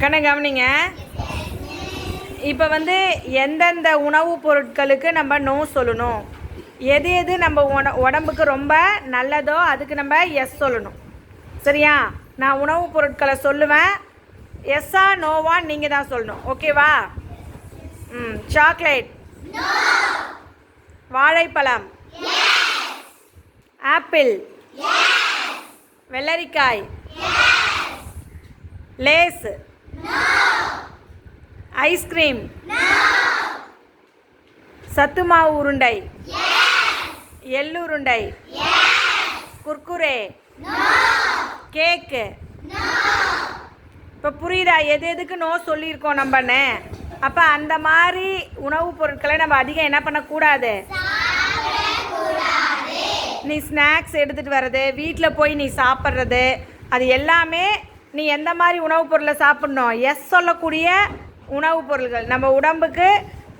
கண்ணை கவனிங்க. இப்போ வந்து எந்தெந்த உணவுப் பொருட்களுக்கு நம்ம நோ சொல்லணும்? எது எது நம்ம உட உடம்புக்கு ரொம்ப நல்லதோ அதுக்கு நம்ம எஸ் சொல்லணும். சரியா? நான் உணவுப் பொருட்களை சொல்லுவேன். எஸ்ஸா நோவா நீங்கள் தான் சொல்லணும். ஓகேவா ம் சாக்லேட் வாழைப்பழம். ஆப்பிள் வெள்ளரிக்காய். லேஸ் ஐஸ்கிரீம் சத்து மாவு உருண்டை. எள்ளுருண்டை குர்குரே. கேக்கு. இப்போ புரியுதா? எது எதுக்கு நோ சொல்லியிருக்கோம் நம்மன்னு அப்போ அந்த மாதிரி உணவுப் பொருட்களை நம்ம அதிகம் என்ன பண்ணக்கூடாது? நீ ஸ்நாக்ஸ் எடுத்துகிட்டு வர்றது வீட்டில் போய் நீ சாப்பிட்றது அது எல்லாமே நீ எந்த மாதிரி உணவுப் பொருளை சாப்பிட்ணும்? எஸ் சொல்லக்கூடிய உணவுப் பொருள்கள். நம்ம உடம்புக்கு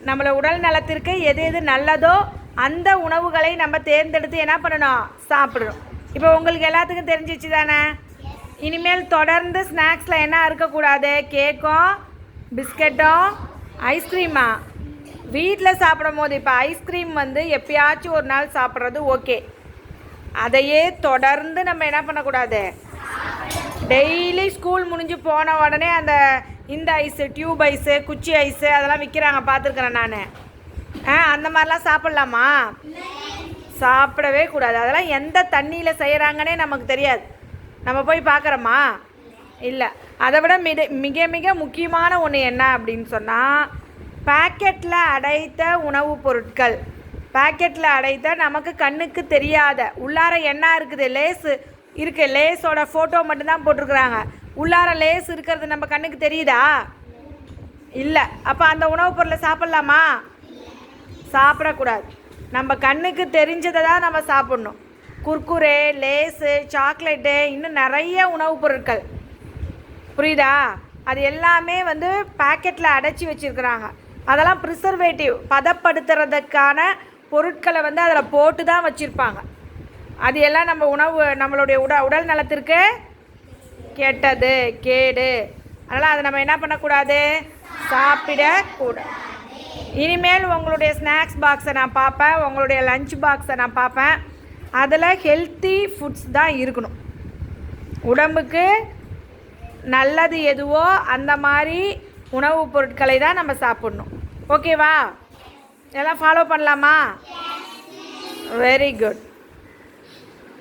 நம்மளை உடல் நலத்திற்கு எது எது நல்லதோ அந்த உணவுகளை நம்ம தேர்ந்தெடுத்து என்ன பண்ணணும்? சாப்பிடணும். இப்போ உங்களுக்கு எல்லாத்துக்கும் தெரிஞ்சிச்சு தானே? இனிமேல் தொடர்ந்து ஸ்நாக்ஸில் என்ன இருக்கக்கூடாது? கேக்கும் பிஸ்கட்டும் ஐஸ்கிரீமா வீட்டில் சாப்பிடும் போது இப்போ ஐஸ்கிரீம் வந்து எப்பயாச்சும் ஒரு நாள் சாப்பிட்றது ஓகே அதையே தொடர்ந்து நம்ம என்ன பண்ணக்கூடாது? டெய்லி ஸ்கூல் முடிஞ்சு போன உடனே அந்த இந்த ஐஸு டியூப் ஐஸு குச்சி ஐஸு அதெல்லாம் விற்கிறாங்க பார்த்துருக்குறேன் நான். ஆ அந்த மாதிரிலாம் சாப்பிட்லாமா? சாப்பிடவே கூடாது. அதெல்லாம் எந்த தண்ணியில் செய்கிறாங்கன்னே நமக்கு தெரியாது. நம்ம போய் பார்க்குறோமா? இல்லை. அதை விட மிக மிக மிக முக்கியமான ஒன்று என்ன அப்படின்னு சொன்னால் பாக்கெட்டில் அடைத்த உணவுப் பொருட்கள். பாக்கெட்டில் அடைத்த நமக்கு கண்ணுக்கு தெரியாத உள்ளார என்ன இருக்குது லேஸு இருக்குது லேஸோட ஃபோட்டோ மட்டும்தான் போட்டிருக்குறாங்க. உள்ளார லேஸ் இருக்கிறது நம்ம கண்ணுக்கு தெரியுதா? இல்லை. அப்போ அந்த உணவுப் பொருளை சாப்பிட்லாமா? சாப்பிடக்கூடாது. நம்ம கண்ணுக்கு தெரிஞ்சதை தான் நம்ம சாப்பிட்ணும். குர்குரே லேஸு சாக்லேட்டு இன்னும் நிறைய உணவுப் பொருட்கள். புரியுதா? அது எல்லாமே வந்து பாக்கெட்டில் அடைச்சி வச்சுருக்குறாங்க. அதெல்லாம் ப்ரிசர்வேட்டிவ் பதப்படுத்துறதுக்கான பொருட்களை வந்து அதில் போட்டு தான் வச்சுருப்பாங்க. அது எல்லாம் நம்ம உணவு நம்மளுடைய உட உடல் நலத்திற்கு கெட்டது கேடு. அதனால் அதை நம்ம என்ன பண்ணக்கூடாது? சாப்பிடக்கூடாது இனிமேல் உங்களுடைய ஸ்நாக்ஸ் பாக்ஸை நான் பார்ப்பேன். உங்களுடைய லஞ்ச் பாக்ஸை நான் பார்ப்பேன். அதில் ஹெல்த்தி ஃபுட்ஸ் தான் இருக்கணும். உடம்புக்கு நல்லது எதுவோ அந்த மாதிரி உணவுப் பொருட்களை தான் நம்ம சாப்பிடணும். ஓகேவா எல்லாம் ஃபாலோ பண்ணலாமா? Very good